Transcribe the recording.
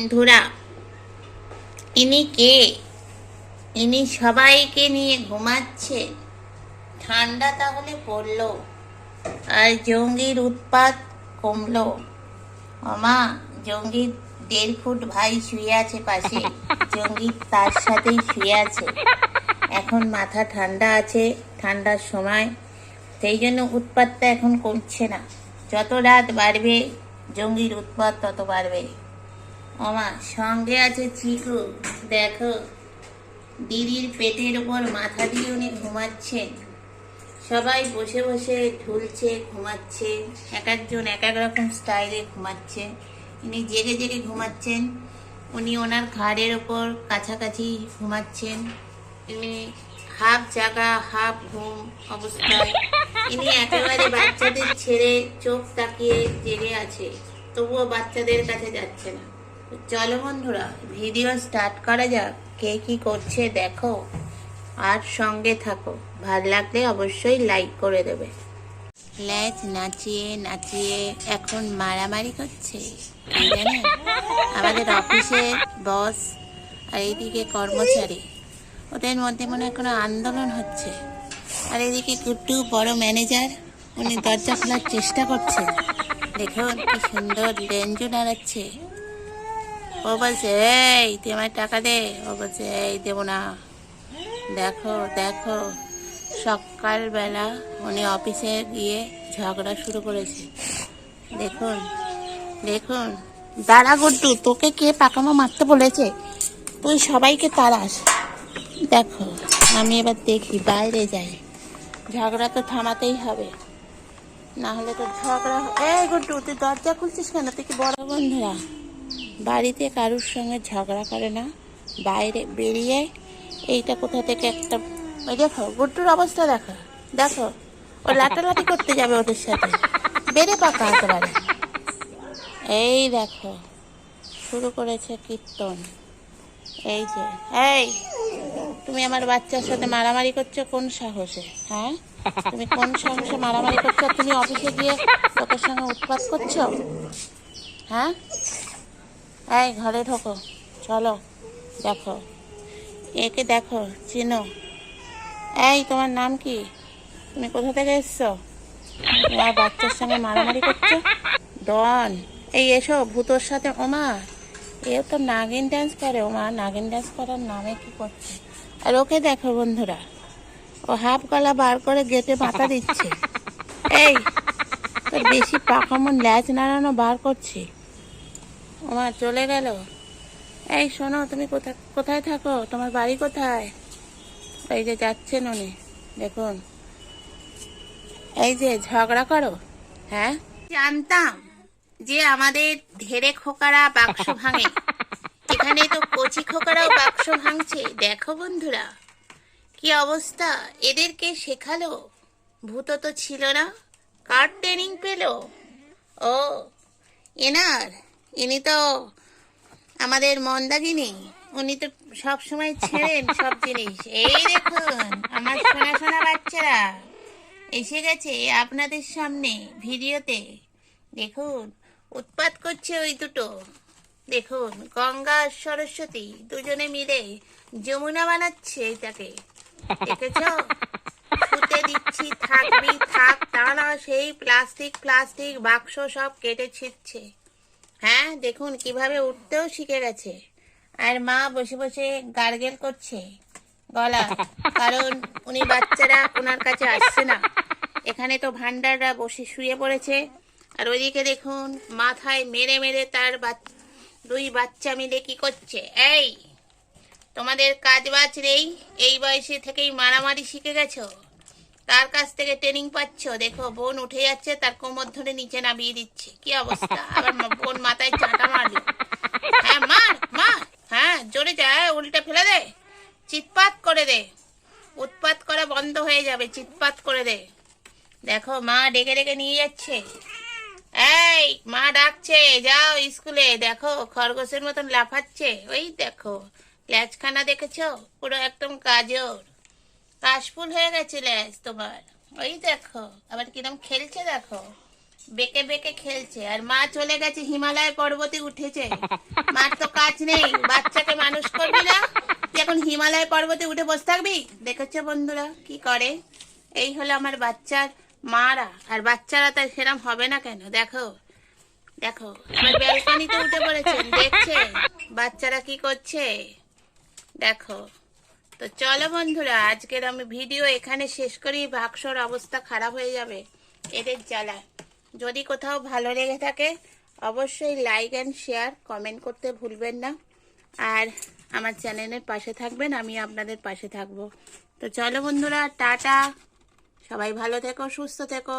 বন্ধুরা, ইনি কে? ইনি সবাইকে নিয়ে ঘুমাচ্ছে। ঠান্ডা তাহলে পড়ল আর জঙ্গির উৎপাত কমলো। মামা জঙ্গির দেড় ফুট ভাই শুয়ে আছে পাশে। জঙ্গি তার সাথেই শুয়ে আছে। এখন মাথা ঠান্ডা আছে, ঠান্ডার সময়। সেই জন্য উৎপাতটা এখন কমছে না। যত রাত বাড়বে, জঙ্গির উৎপাত তত বাড়বে। ওমা সঙ্গে আছে চিকু, দেখো। দিদির পেটের উপর মাথা দিয়ে উনি ঘুমাচ্ছেন। সবাই বসে বসে ঢুলছে ঘুমাচ্ছে। এক একজন এক এক রকম স্টাইলে ঘুমাচ্ছে। ইনি জেগে জেগে ঘুমাচ্ছেন। উনি ওনার ঘাড়ের ওপর কাছাকাছি ঘুমাচ্ছেন। ইনি হাফ জাগা, হাফ ঘুম অবস্থায়। ইনি একেবারে বাচ্চাদের ছেড়ে চোখ তাকিয়ে জেগে আছে, তবুও বাচ্চাদের কাছে যাচ্ছে না। চলো বন্ধুরা ভিডিও স্টার্ট করা যাক। কে কি করছে দেখো। আর সঙ্গে থাকো। ভালো লাগলে অবশ্যই লাইক করে দেবে। ল্যাচ নাচিয়ে নাচিয়ে এখন মারামারি করছে। আমাদের অফিসের বস আর এইদিকে কর্মচারী। ওদের মধ্যে মনে হয় কোনো আন্দোলন হচ্ছে। আর এদিকে কুট্টু বড় ম্যানেজার উনি দরজা খোলার চেষ্টা করছেন দেখুন কি সুন্দর লেঞ্জু নাড়াচ্ছে। ও বলছে, এই, তুই আমার টাকা দে। ও বলছে, এই, দেবো না। দেখো দেখো, সকালবেলা উনি অফিসে গিয়ে ঝগড়া শুরু করেছে। দেখুন দেখুন। দাঁড়া গুড্ডু, তোকে কে পাকামা মারতে বলেছে? তুই সবাইকে তাড়াস। দেখো, আমি এবার দেখি, বাইরে যাই। ঝগড়া তো থামাতেই হবে। না হলে তো ঝগড়া এই গুড্ডু, তুই দরজা খুলছিস কেন? তুই কি বড় বন্ধুরা? বাড়িতে কারুর সঙ্গে ঝগড়া করে না, বাইরে বেরিয়ে এইটা কোথা থেকে একটা দেখো, গুড্ডুর অবস্থা দেখো দেখো, ও লাটালাটি করতে যাবে ওদের সাথে, বেড়ে পাকা হতে পারে এই দেখো, শুরু করেছে কীর্তন। এই যে, এই, তুমি আমার বাচ্চার সাথে মারামারি করছ কোন সাহসে হ্যাঁ? তুমি কোন সাহসে মারামারি করছ তুমি অফিসে গিয়ে লোকের সঙ্গে উৎপাত করছ হ্যাঁ? এই, ঘরে ঢোকো। চলো, দেখো। একে দেখো, চিনো। এই, তোমার নাম কি? তুমি কোথা থেকে এসছো? তোমার বাচ্চার সঙ্গে মারামারি করছ? ডন, এই, এসো, ভূতোর সাথে ওমা। এও তো নাগিন ডান্স করে, ওমা। নাগিন ডান্স করার নামে কি করছে? আর ওকে দেখো, বন্ধুরা। ও হাফ গলা বার করে গেটে মাথা দিচ্ছে। এই, তোর বেশি পাকামন ল্যাচ নাড়ানো বার করছি। ওমা, চলে গেল। এই, শোনো, তুমি কোথায় কোথায় থাকো? তোমার বাড়ি কোথায়? এই যে যাচ্ছেন উনি, দেখুন। এই যে, ঝগড়া করো হ্যাঁ? জানতাম যে আমাদের ধেরে খোকারা বাক্স ভাঙে। এখানে তো কচি খোকারাও বাক্স ভাঙছে, দেখো বন্ধুরা। কি অবস্থা? এদেরকে শেখালো? ভূত তো ছিল না, কার ট্রেনিং পেল? ও, এনার ইনি তো আমাদের মন্দাগিনী উনি তো সব সময় ছেড়েন সব জিনিস। এই দেখুন, আমার সোনা সোনা বাচ্চারা এসে গেছে আপনাদের সামনে ভিডিওতে। দেখুন, উৎপাত করছে ওই দুটো। দেখুন, গঙ্গা সরস্বতী দুজনে মিলে যমুনা বানাচ্ছে এটাকে। দেখেছ? শুতে দিচ্ছি, থাকবি, থাক, তা না, সেই প্লাস্টিক প্লাস্টিক, বাক্স সব কেটে ছিটছে। হ্যাঁ দেখুন কীভাবে উঠতেও শিখে গেছে। আর মা বসে বসে গার্গেল করছে। গলা, কারণ উনি বাচ্চারা ওনার কাছে আসছে না। এখানে তো ভান্ডাররা বসে শুয়ে পড়েছে। আর ওইদিকে দেখুন মাথায় মেরে মেরে তার দুই বাচ্চা মিলে কি করছে। এই, তোমাদের কাজ বাজ নেই? এই বয়সে থেকেই মারামারি শিখে গেছো? তার কাছ থেকে ট্রেনিং পাচ্ছ? দেখো, বোন উঠে যাচ্ছে, তার কোমর ধরে নিচে নামিয়ে দিচ্ছে। কি অবস্থা? আবার বোন মাথায় চাঁটা মারলো। হ্যাঁ মার মার। হ্যাঁ জোরে যায় উল্টে ফেলে দে। চিৎপাত করে দে। উৎপাত করা বন্ধ হয়ে যাবে, চিৎপাত করে দে। দেখো, মা ডেকে ডেকে নিয়ে যাচ্ছে। এই, মা ডাকছে, যাও স্কুলে। দেখো, খরগোশের মতন লাফাচ্ছে। ওই দেখো ল্যাচখানা দেখেছ? পুরো একদম গাজর। কাশফুল হয়ে গেছে ল্যাচ তোমার? ওই দেখো, আবার কিরম খেলছে দেখো। বেঁকে বেঁকে খেলছে। আর মা চলে গেছে, হিমালয় পর্বতে উঠেছে। মার তো কাজ নেই, বাচ্চাকে মানুষ করবি না। এখন হিমালয় পর্বতে উঠে বসে থাকবি? দেখেছ বন্ধুরা কি করে? এই হলো আমার বাচ্চার মারা। আর বাচ্চারা তার সেরম হবে না কেন? দেখো দেখো, আমার ব্যালকনিতে উঠে পড়েছেন দেখছেন বাচ্চারা কি করছে? দেখো। তো চলো বন্ধুরা, আজকের আমি ভিডিও এখানে শেষ করি। বাক্সর অবস্থা খারাপ হয়ে যাবে এদের জ্বালা যদি কোথাও ভালো লেগে থাকে, অবশ্যই লাইক অ্যান্ড শেয়ার কমেন্ট করতে ভুলবেন না। আর আমার চ্যানেলের পাশে থাকবেন, আমি আপনাদের পাশে থাকব। তো চলো বন্ধুরা, টাটা। সবাই ভালো থেকো, সুস্থ থেকো।